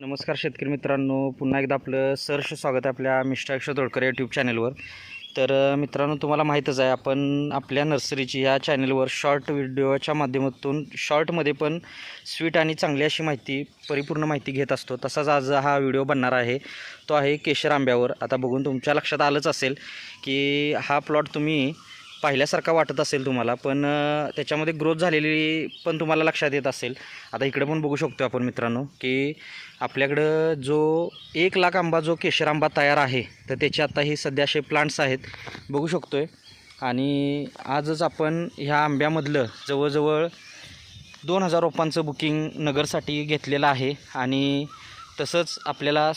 नमस्कार शेतकरी मित्रांनो पुन्हा एकदा आपलं सहर्ष स्वागत आहे आपल्या मिस्टर अक्षर तोडकर यूट्यूब चॅनलवर तर मित्रांनो तुम्हाला माहीतच आहे आपण आपल्या नर्सरीची या चॅनलवर शॉर्ट व्हिडिओच्या माध्यमातून शॉर्टमध्ये पण स्वीट आणि चांगली अशी माहिती परिपूर्ण माहिती घेत असतो. तसाच आज हा व्हिडिओ बनणार आहे. तो आहे केशर आंब्यावर. आता बघून तुमच्या लक्षात आलंच असेल की हा प्लॉट तुम्ही पाहिल्यासारखा वाटत असेल तुम्हाला पण त्याच्यामध्ये ग्रोथ झालेली पण तुम्हाला लक्षात येत असेल. आता इकडे पण बघू शकतो आपण मित्रांनो की आपल्याकडं जो एक लाख आंबा जो केशर आंबा तयार आहे तर त्याचे आता हे सध्या असे प्लांट्स आहेत. बघू शकतो आहे आणि आजच आपण ह्या आंब्यामधलं जवळजवळ दोन हजार रोपांचं बुकिंग नगरसाठी घेतलेलं आहे. आणि तसंच आपल्याला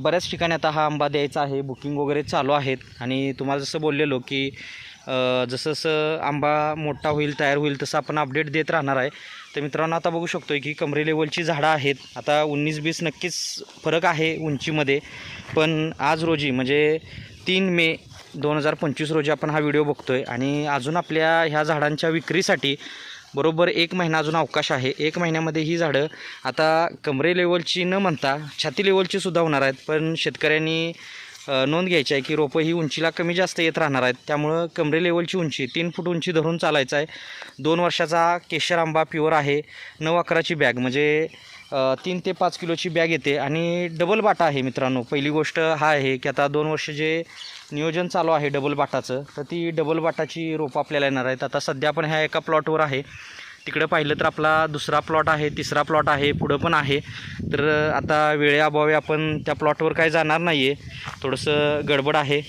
बऱ्याच ठिकाणी आता हा आंबा द्यायचा आहे बुकिंग वगैरे चालू आहेत. आणि तुम्हाला जसं बोललेलो की जसं जसं आंबा मोठा होईल तयार होईल तसं आपण अपडेट देत राहणार आहे. तर मित्रांनो आता बघू शकतो की कमरे लेवलची झाडं आहेत. आता उन्नीस बीस नक्कीच फरक आहे उंचीमध्ये. पण आज रोजी म्हणजे तीन मे दोन हजार पंचवीस रोजी आपण हा व्हिडिओ बघतो आहे आणि अजून आपल्या ह्या झाडांच्या विक्रीसाठी बरोबर एक महिना अजून अवकाश आहे. एक महिन्यामध्ये ही झाडं आता कमरे लेवलची न म्हणता छाती लेवलची सुद्धा होणार आहेत. पण शेतकऱ्यांनी नोंद घ्यायची आहे की रोपं ही उंचीला कमी जास्त येत राहणार आहेत. त्यामुळं कमरे लेवलची उंची तीन फूट उंची धरून चालायचं आहे. दोन वर्षाचा केशर आंबा प्युअर आहे. नऊ अकराची बॅग म्हणजे तीन ते पाच किलोची बॅग येते. आणि डबल बाटा आहे मित्रांनो. पहिली गोष्ट हा आहे की आता दोन वर्ष जे नियोजन चालू आहे डबल बाटाचं तर ती डबल बाटाची रोपं आपल्याला येणार आहेत. आता सध्या आपण ह्या एका प्लॉटवर आहे. तिकडं पाहिलं तर आपला दुसरा प्लॉट आहे तिसरा प्लॉट आहे पुढं पण आहे. तर आता वेळेअभावी आपण त्या प्लॉटवर काही जाणार नाही आहे थोडंसं गडबड आहे.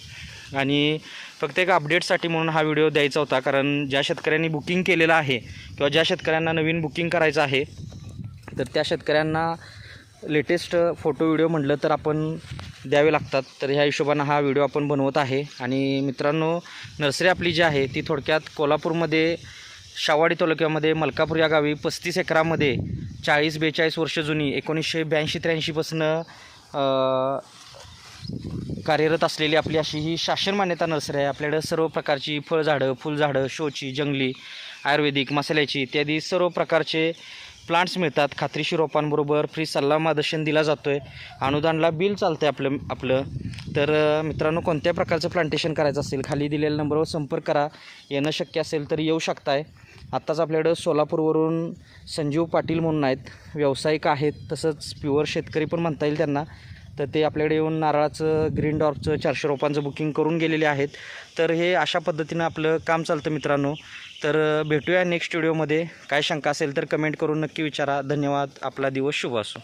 आणि फक्त एक अपडेटसाठी म्हणून हा व्हिडिओ द्यायचा होता. कारण ज्या शेतकऱ्यांनी बुकिंग केलेलं आहे किंवा ज्या शेतकऱ्यांना नवीन बुकिंग करायचं आहे तर त्या शेतकऱ्यांना लेटेस्ट फोटो व्हिडिओ म्हटलं तर आपण द्यावे लागतात. तर ह्या हिशोबानं हा व्हिडिओ आपण बनवत आहे. आणि मित्रांनो नर्सरी आपली जी आहे ती थोडक्यात कोल्हापूरमध्ये शावाडी तालुक्यामध्ये मलकापूर या गावी पस्तीस एकरामध्ये चाळीस बेचाळीस वर्ष जुनी एकोणीसशे ब्याऐंशी त्र्याऐंशीपासनं कार्यरत असलेली आपली अशी ही शासन मान्यता नर्सरी आहे. आपल्याकडं सर्व प्रकारची फळझाडं फुलझाडं शोची जंगली आयुर्वेदिक मसाल्याची इत्यादी सर्व प्रकारचे प्लांट्स मिळतात. खात्रीशी रोपांबरोबर फ्री सल्ला मार्गदर्शन दिला जातो आहे अनुदानला बिल चालतं आहे आपलं आपलं. तर मित्रांनो कोणत्या प्रकारचं प्लांटेशन करायचं असेल खाली दिलेल्या नंबरवर संपर्क करा. येणं शक्य असेल तर येऊ शकताय. आत्ताच आपल्याकडं सोलापूरवरून संजीव पाटील म्हणून आहेत व्यावसायिक आहेत तसंच प्युअर शेतकरी पण म्हणता येईल त्यांना. तर ते आपल्याकडे येऊन नारळाचं ग्रीन डॉर्फचं चारशे रोपांचं बुकिंग करून गेलेले आहेत. तर हे अशा पद्धतीनं आपलं काम चालतं मित्रांनो. तर भेटूया नेक्स्ट व्हिडिओमध्ये काय शंका असेल तर कमेंट करून नक्की विचारा. धन्यवाद. आपला दिवस शुभ असो.